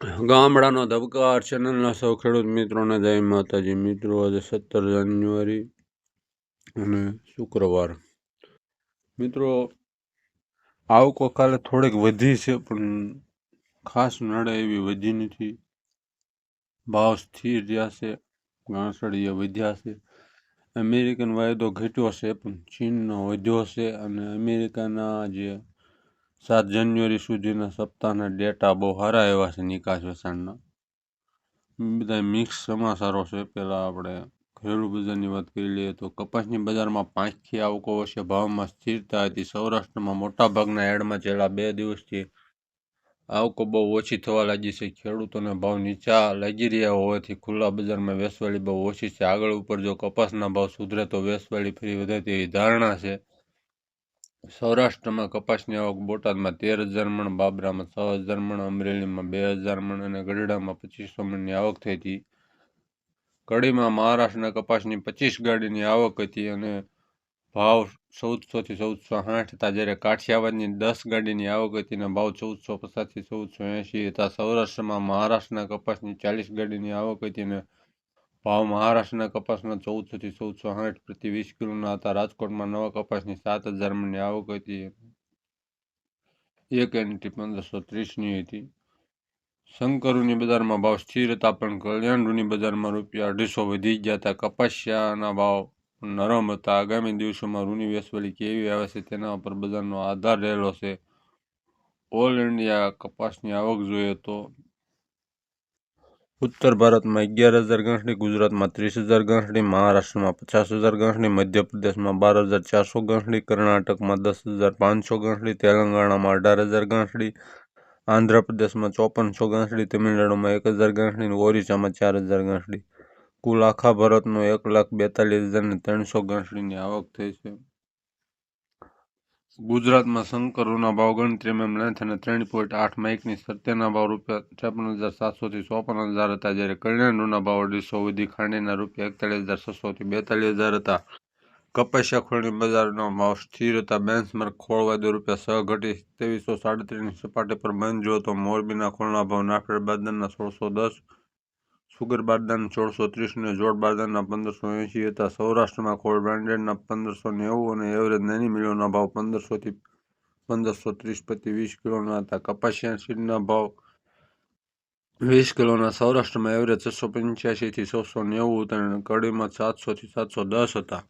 ગામડાનો ધબકાર ચેનલના સૌ ખેડૂત મિત્રોને જય માતાજી. મિત્રો, આજે સત્તર જાન્યુઆરી અને શુક્રવાર. મિત્રો, આવકો કાલે થોડીક વધી છે, પણ ખાસ નડે એવી વધી નથી. ભાવ સ્થિર રહ્યા છે ઘાસડીએ વધ્યા છે. અમેરિકન વાયદો ઘટ્યો છે, પણ ચીનનો વધ્યો છે અને અમેરિકાના જે સાત જાન્યુઆરી સુધીના સપ્તાહના ડેટા બહુ સારા એવા છે નિકાસ વેચાણના. બધા મિક્સ સમાચારો છે. પહેલાં આપણે ઘરેલું બજારની વાત કરી લઈએ તો કપાસની બજારમાં પાંચથી આવકો વર્ષે ભાવમાં સ્થિરતા હતી. સૌરાષ્ટ્રમાં મોટાભાગના એડમાં છેલ્લા બે દિવસથી આવકો બહુ ઓછી થવા લાગી છે. ખેડૂતોને ભાવ નીચા લાગી રહ્યા હોવાથી ખુલ્લા બજારમાં વેસવાળી બહુ ઓછી છે. આગળ ઉપર જો કપાસના ભાવ સુધરે તો વેસવાળી ફરી વધે તેવી ધારણા છે. સૌરાષ્ટ્રમાં કપાસની આવક બોટાદમાં તેર હજાર મણ, બાબરામાં છ હજાર મણ, અમરેલીમાં બે હજાર મણ અને ગઢડામાં પચીસો મણની આવક થઈ હતી. કડીમાં મહારાષ્ટ્રના કપાસની પચીસ ગાડીની આવક હતી અને ભાવ ચૌદસોથી ચૌદસો સાઠ હતા. જ્યારે કાઠિયાવાડની દસ ગાડીની આવક હતી અને ભાવ ચૌદસો પચાસથી ચૌદસો એંશી હતા. સૌરાષ્ટ્રમાં મહારાષ્ટ્રના કપાસની ચાલીસ ગાડીની આવક હતી અને ભાવ મહારાષ્ટ્રના કપાસના ચૌદસોથી ચૌદસો સાઠ પ્રતિ વીસ કિલોના હતા. રાજકોટમાં નવા કપાસની સાત હજાર મણની આવક હતી. એક એન્ટ્રી પંદરસો ત્રીસની હતી. શંકરુની બજારમાં ભાવ સ્થિર હતા, પણ કલ્યાણરૂની બજારમાં રૂપિયા અઢીસો વધી ગયા હતા. કપાસિયાના ભાવ નરમ હતા. આગામી દિવસોમાં રૂની વેસવાળી કેવી આવે છે તેના ઉપર બજારનો આધાર રહેલો છે. ઓલ ઇન્ડિયા કપાસની આવક જોઈએ તો ઉત્તર ભારતમાં અગિયાર હજાર ગાંઠડી ગુજરાતમાં ત્રીસ હજાર ગાંઠડી મહારાષ્ટ્રમાં પચાસ હજાર ગાંઠડી મધ્યપ્રદેશમાં બાર હજાર ચારસો ગાંઠડી કર્ણાટકમાં દસ હજાર પાંચસો ગાંઠડી તેલંગાણામાં અઢાર હજાર ગાંઠડી આંધ્રપ્રદેશમાં ચોપનસો ગાંઠડી તમિલનાડુમાં એક હજાર ગાંઠડી ઓરિસ્સામાં ચાર હજાર ગાંઠડી કુલ આખા ભારતનો એક લાખ બેતાલીસ હજારની ત્રણસો ગાંઠડીની આવક થઈ છે. ગુજરાતમાં શંકરોના ભાવ ગણતરી એમ લેન્થ અને ત્રણ પોઈન્ટ આઠ માઇકની સત્યના ભાવ રૂપિયા ત્રેપન હજાર સાતસોથી ચોપન હજાર હતા. જ્યારે કરિયાણુના ભાવ અઢીસો સુધી ખાંડીના રૂપિયા એકતાલીસ હજાર છસોથી બેતાલીસ હજાર હતા. કપાસિયા ખોળની બજારનો ભાવ સ્થિર હતા. બેન્ચમાર્ક ખોળવાદો રૂપિયા છ ઘટી ત્રેવીસો સાડત્રીસની સપાટી પર બંધ. જો તો મોરબીના ખોળના ભાવ નાફેડ બાદરના સોળસો દસ સુગર બારદાન સોળસો ત્રીસને જોડ બારદાનના પંદરસો એંશી હતા. સૌરાષ્ટ્રમાં કોલ્ડ બ્રાન્ડેડના પંદરસો નેવું અને એવરેજ નાની મિલોના ભાવ પંદરસોથી પંદરસો ત્રીસ પ્રતિ વીસ કિલોના હતા. કપાસિયા સીડના ભાવ વીસ કિલોના, સૌરાષ્ટ્રમાં એવરેજ છસો પંચ્યાસીથી છસો નેવું હતા અને કડીમાં સાતસોથી સાતસો દસ હતા.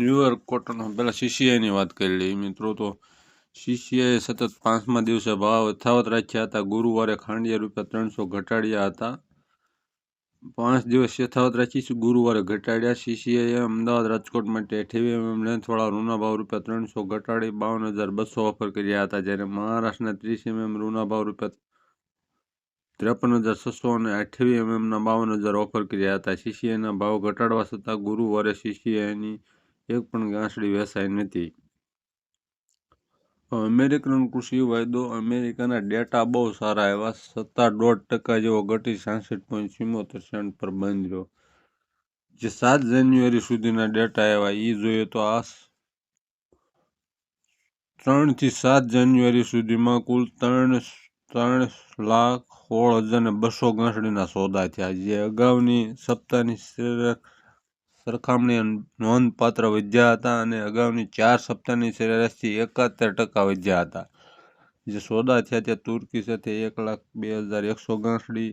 ન્યુયોર્ક કોટન પહેલાં સીસીઆઈની વાત કરી લઈએ મિત્રો, તો સીસીઆઈએ સતત પાંચમા દિવસે ભાવ યથાવત રાખ્યા હતા. ગુરુવારે ખાંડિયા રૂપિયા ત્રણસો ઘટાડ્યા હતા. પાંચ દિવસ યથાવત રાખી ગુરુવારે ઘટાડ્યા. શિષ્યએ અમદાવાદ રાજકોટ માટે અઠ્યાવી એમએમ લેન્થવાળા રૂના ભાવ રૂપિયા ત્રણસો ઘટાડી બાવન હજાર બસો ઓફર કર્યા હતા, જ્યારે મહારાષ્ટ્રના ત્રીસ એમએમ રૂના ભાવ રૂપિયા ત્રેપન હજાર છસો અને અઠ્યાવી એમએમના બાવન હજાર ઓફર કર્યા હતા. શિષ્યના ભાવ ઘટાડવા છતાં ગુરુવારે શિષ્યની એક પણ ગાંસડી વેચાઈ નથી અમેરિકન કૃષિ વાયદો અમેરિકાના ડેટા બહુ સારા એવા સત્તા દોઢ ટકા જેવો ઘટી છાસઠ પોઈન્ટ ચુમ્મોતેર સેન્ટ પર બંધ રહ્યો જે સાત જાન્યુઆરી સુધીના ડેટા એવા એ જોઈએ તો આ ત્રણથી સાત જાન્યુઆરી સુધીમાં કુલ ત્રણ ત્રણ લાખ સોળ હજાર ને બસો ઘાસડીના સોદા થયા. જે અગાઉની સપ્તાહની સરખામણીએ નોંધપાત્ર વધ્યા હતા અને અગાઉની ચાર સપ્તાહની સરેરાશથી એકાત્તેર ટકા વધ્યા હતા. જે સોદા થયા ત્યાં તુર્કી સાથે એક લાખ બે હજાર એકસો ગાંસડી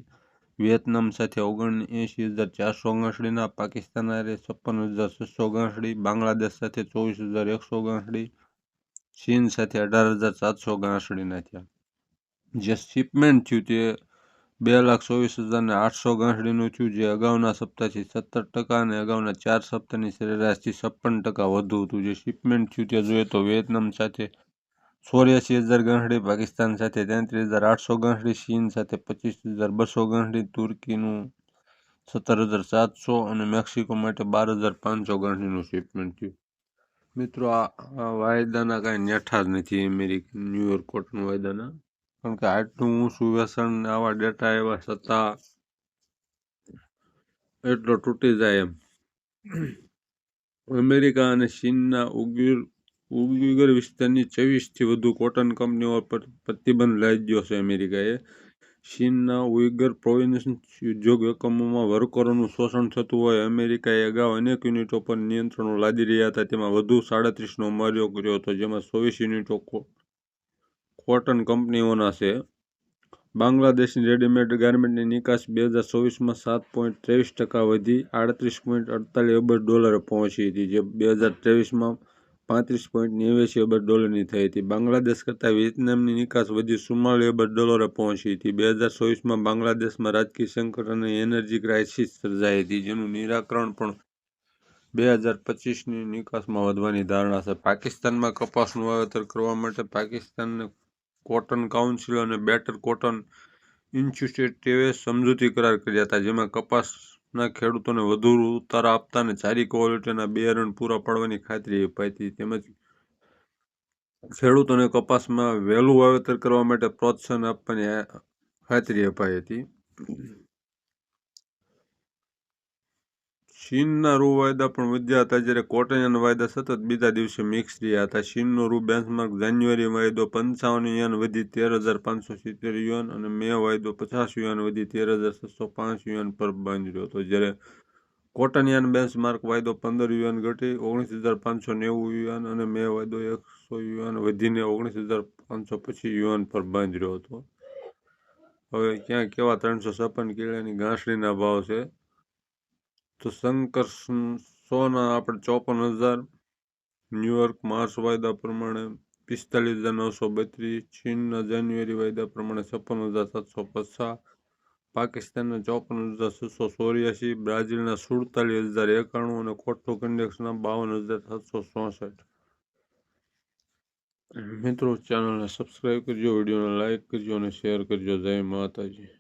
વિયેતનામ સાથે ઓગણએંશી હજાર ચારસો ગાંસડીના પાકિસ્તાન હારે છપ્પન હજાર છસો ગાંસડી બાંગ્લાદેશ સાથે ચોવીસ હજાર એકસો ગાંસડી ચીન સાથે અઢાર હજાર સાતસો ગાંસડીના થયા. જે શિપમેન્ટ થયું તે બે લાખ ચોવીસ હજાર ને આઠસો ગાંસડીનું થયું, જે અગાઉના સપ્તાહથી સત્તર ટકા અને અગાઉના ચાર સપ્તાહની સરેરાશથી છપ્પન ટકા વધુ હતું. જે શિપમેન્ટ થયું, ત્યાં જોઈએ તો વિયેતનામ સાથે ચોર્યાસી હજાર ગાંસડી પાકિસ્તાન સાથે તેત્રીસ હજાર આઠસો ગાંસડી ચીન સાથે પચીસ હજાર બસો ગાંસડી તુર્કીનું સત્તર હજાર સાતસો અને મેક્સિકો માટે બાર હજાર પાંચસો ગાંસડીનું શિપમેન્ટ થયું. મિત્રો, આ વાયદાના કાંઈ નેઠા જ નથી. અમેરિકન ન્યુયોર્ક કોટન વાયદાના કારણ કે આટલું ઊંચું વ્યસન આવા ડેટા એવા છતાં એટલો તૂટી જાય એમ. અમેરિકા અને ચીનના ઉગ્ર ઉઈગર વિસ્તારની ચોવીસથી વધુ કોટન કંપનીઓ પર પ્રતિબંધ લાદ્યો છે અમેરિકાએ. ચીનના ઉઈગર પ્રોવિન્સ ઉદ્યોગ એકમોમાં વર્કરોનું શોષણ થતું હોય, અમેરિકાએ અગાઉ અનેક યુનિટો પર નિયંત્રણો લાદી રહ્યા હતા. તેમાં વધુ સાડત્રીસનો માર્યો કર્યો હતો, જેમાં ચોવીસ યુનિટો કોટન કંપનીઓના છે. બાંગ્લાદેશની રેડીમેડ ગાર્મેન્ટની નિકાસ બે હજાર ચોવીસમાં સાત પોઈન્ટ ત્રેવીસ ટકા વધી આડત્રીસ પોઈન્ટ અડતાલીસ અબજ ડોલરે પહોંચી હતી, જે બે હજાર ત્રેવીસમાં પાંત્રીસ પોઈન્ટ નેવ્યાસી અબજ ડોલરની થઈ હતી. બાંગ્લાદેશ કરતાં વિયેતનામની નિકાસ વધી ચુમ્માલીસ અબજ ડોલરે પહોંચી હતી. બે હજાર ચોવીસમાં બાંગ્લાદેશમાં રાજકીય સંકટ અને એનર્જી ક્રાઇસિસ સર્જાઈ હતી, જેનું નિરાકરણ પણ બે હજાર પચીસની નિકાસમાં વધવાની ધારણા છે. પાકિસ્તાનમાં કપાસનું વાવેતર કરવા માટે પાકિસ્તાનને કોટન કાઉન્સિલ અને બેટર કોટન ઇન્સ્ટિટ્યૂટે સમજૂતી કરાર કર્યા હતા, જેમાં કપાસના ખેડૂતોને વધુ ઉતારા આપતા અને સારી ક્વોલિટીના બિયારણ પૂરા પાડવાની ખાતરી અપાઈ હતી. તેમજ ખેડૂતોને કપાસમાં વહેલું વાવેતર કરવા માટે પ્રોત્સાહન આપવાની ખાતરી અપાઈ હતી. ચીનના રૂ વાયદા પણ વધ્યા હતા જ્યારે કોટન વાયદા સતત બીજા દિવસે મિક્સ રહ્યા હતા. ચીનનો રૂ બેન્ચમાર્ક જાન્યુઆરી વાયદો પંચાવન યુએન વધી તેર હજાર પાંચસો સિત્તેર યુએન અને મે વાયદો પચાસ યુએન વધી તેર હજાર છસો પાંચ યુએન પર બાંધ્યો હતો. જ્યારે કોટન યાન બેન્ચમાર્ક વાયદો પંદર યુએન ઘટી ઓગણીસ હજાર પાંચસો નેવું યુએન અને મે વાયદો એકસો યુએન વધીને ઓગણીસ હજાર પાંચસો પચીસ યુએન પર બાંધ્યો હતો. હવે ક્યાં કેવા ત્રણસો છપ્પન કિલોની ઘાસડીના ભાવ છે? તો શંકર સોના આપણે ચોપન હજાર ન્યુયોર્ક માર્ચ વાયદા પ્રમાણે પિસ્તાલીસ હજાર નવસો બત્રીસ ચીનના જાન્યુઆરી વાયદા પ્રમાણે છપ્પન હજાર સાતસો પચાસ પાકિસ્તાનના ચોપન હજાર છસો ચોર્યાસી બ્રાઝિલના સુડતાલીસ હજાર એકાણું અને કોટોક ઇન્ડેક્સના બાવન હજાર સાતસો ચોસઠ. મિત્રો ચેનલને સબસ્ક્રાઈબ કરજો વિડીયોને લાઇક કરજો અને શેર કરજો. જય માતાજી.